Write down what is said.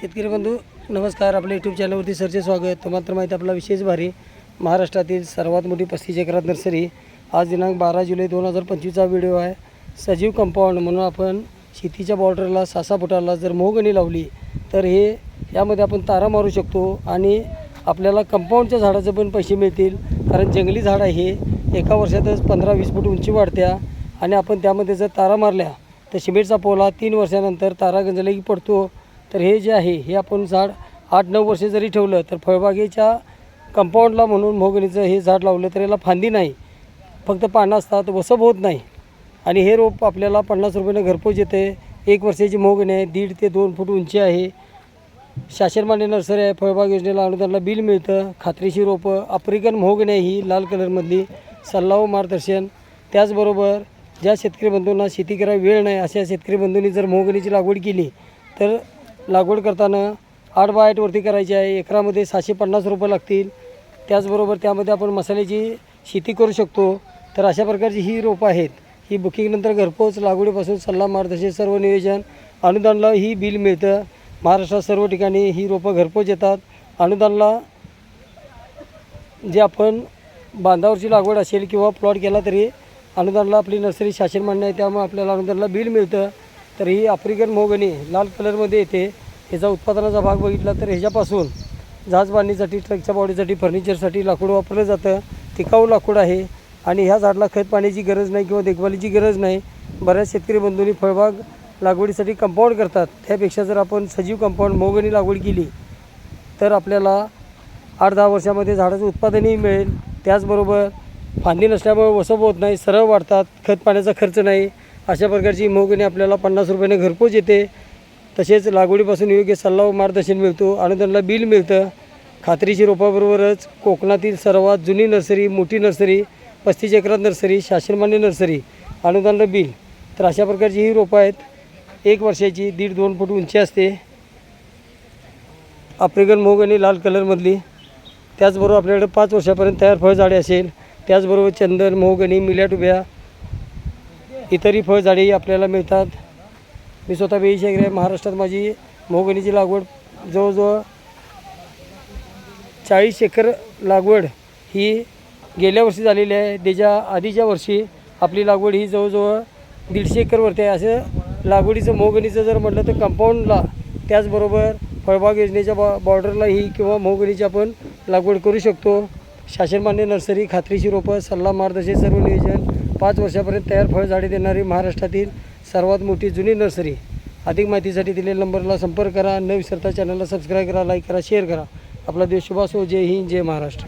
शेतकरी बंधू नमस्कार. आपल्या यूट्यूब चॅनलवरती सरचे स्वागत. तुम्हाला तर माहिती आपला विशेष भारी महाराष्ट्रातील सर्वात मोठी पस्तीस एकरात नर्सरी. आज दिनांक बारा जुलै दोन हजार पंचवीसचा व्हिडिओ आहे. सजीव कंपाऊंड म्हणून आपण शेतीच्या बॉर्डरला सासा फुटाला जर मोहगणी लावली तर हे यामध्ये आपण तारा मारू शकतो आणि आपल्याला कंपाऊंडच्या झाडाचे पण पैसे मिळतील. कारण जंगली झाड आहे हे. एका वर्षातच पंधरा वीस फूट उंची वाढत्या आणि आपण त्यामध्ये जर तारा मारल्या तर शिमेटचा पोला तीन वर्षानंतर तारा गंजला की पडतो. तर हे जे आहे हे आपण झाड आठ नऊ वर्षे जरी ठेवलं तर फळबागेच्या कंपाऊंडला म्हणून मोगणीचं हे झाड लावलं तर याला फांदी नाही. फक्त पानं असतात वसप होत नाही. आणि हे रोप आपल्याला पन्नास रुपयानं घरपोच येते. एक वर्षाची मोगणी आहे दीड ते दोन फूट उंची आहे. शासनमान्य नर्सरी आहे फळबाग योजनेला अनुदानाला बिल मिळतं. खात्रीची रोपं आफ्रिकन मोगण्या आहे ही लाल कलरमधली. सल्ला व मार्गदर्शन. त्याचबरोबर ज्या शेतकरी बंधूंना शेती करायला वेळ नाही अशा शेतकरी बंधूंनी जर मोगणीची लागवड केली तर लागवड करताना आठ बाय आठवरती करायची आहे. एकरामध्ये सहाशे पन्नास रुपये लागतील. त्याचबरोबर त्यामध्ये आपण मसाल्याची शेती करू शकतो. तर अशा प्रकारची ही रोपं आहेत. ही बुकिंगनंतर घरपोच लागवडीपासून सल्ला मार्गदर्शन सर्व नियोजन अनुदानला ही बिल मिळतं. महाराष्ट्रात सर्व ठिकाणी ही रोपं घरपोच येतात. अनुदानला जे आपण बांधावरची लागवड असेल किंवा प्लॉट केला तरी अनुदानला आपली नर्सरी शासन मान्य आहे त्यामुळे आपल्याला अनुदानला बिल मिळतं. तर ही आफ्रिकन मोगणी लाल कलरमध्ये येते. ह्याचा उत्पादनाचा भाग बघितला तर ह्याच्यापासून जहाज बांधणीसाठी ट्रकच्या बॉडीसाठी फर्निचरसाठी लाकूड वापरलं जातं. टिकाऊ लाकूड आहे आणि ह्या झाडाला खत पाण्याची गरज नाही किंवा देखभालीची गरज नाही. बऱ्याच शेतकरी बंधूंनी फळबाग लागवडीसाठी कंपाऊंड करतात. त्यापेक्षा जर आपण सजीव कंपाऊंड मोगणी लागवड केली तर आपल्याला आठ दहा वर्षामध्ये झाडाचं उत्पादनही मिळेल. त्याचबरोबर फांदी नसल्यामुळे वसप होत नाही सरळ वाढतात खत पाण्याचा खर्च नाही. अशा प्रकारची मोगणी आपल्याला पन्नास रुपयाने घरपोच येते. तसेच लागवडीपासून योग्य सल्ला व मार्गदर्शन मिळतो अनुदानला बिल मिळतं. खात्रीची रोपाबरोबरच कोकणातील सर्वात जुनी नर्सरी मोठी नर्सरी पस्तीस एकरात नर्सरी शासनमान्य नर्सरी अनुदानला बिल. तर अशा प्रकारची ही रोपं आहेत. एक वर्षाची दीड दोन फूट उंची असते. आफ्रिकन मोगणी लाल कलरमधली. त्याचबरोबर आपल्याकडे पाच वर्षापर्यंत तयार फळझाडे असेल. त्याचबरोबर चंदन मोहगणी मिल्या टुब्या इतरही फळझाडेही आपल्याला मिळतात. मी स्वतः बेई शेगरे आहे महाराष्ट्रात माझी मोगणीची लागवड जवळजवळ चाळीस एकर लागवड ही गेल्या वर्षी झालेली आहे. त्याच्या आधीच्या वर्षी आपली लागवड ही जवळजवळ दीडशे एकरवरती आहे. असं लागवडीचं मोगणीचं जर म्हटलं तर कंपाऊंडला त्याचबरोबर फळबाग योजनेच्या बॉ बॉर्डरला ही किंवा मोगणीची आपण लागवड करू शकतो. शासनमान्य नर्सरी खात्रीशी रोपं सल्ला मार्गदर्शन सर्व नियोजन पाच वर्षापर्यंत तयार फळझाडे देणारी महाराष्ट्रातील सर्वात मोठी जुनी नर्सरी. अधिक माहितीसाठी दिलेल्या नंबरला संपर्क करा. न विसरता चॅनलला सबस्क्राईब करा लाईक करा शेअर करा. आपला देश शुभासो जय हिंद जय महाराष्ट्र.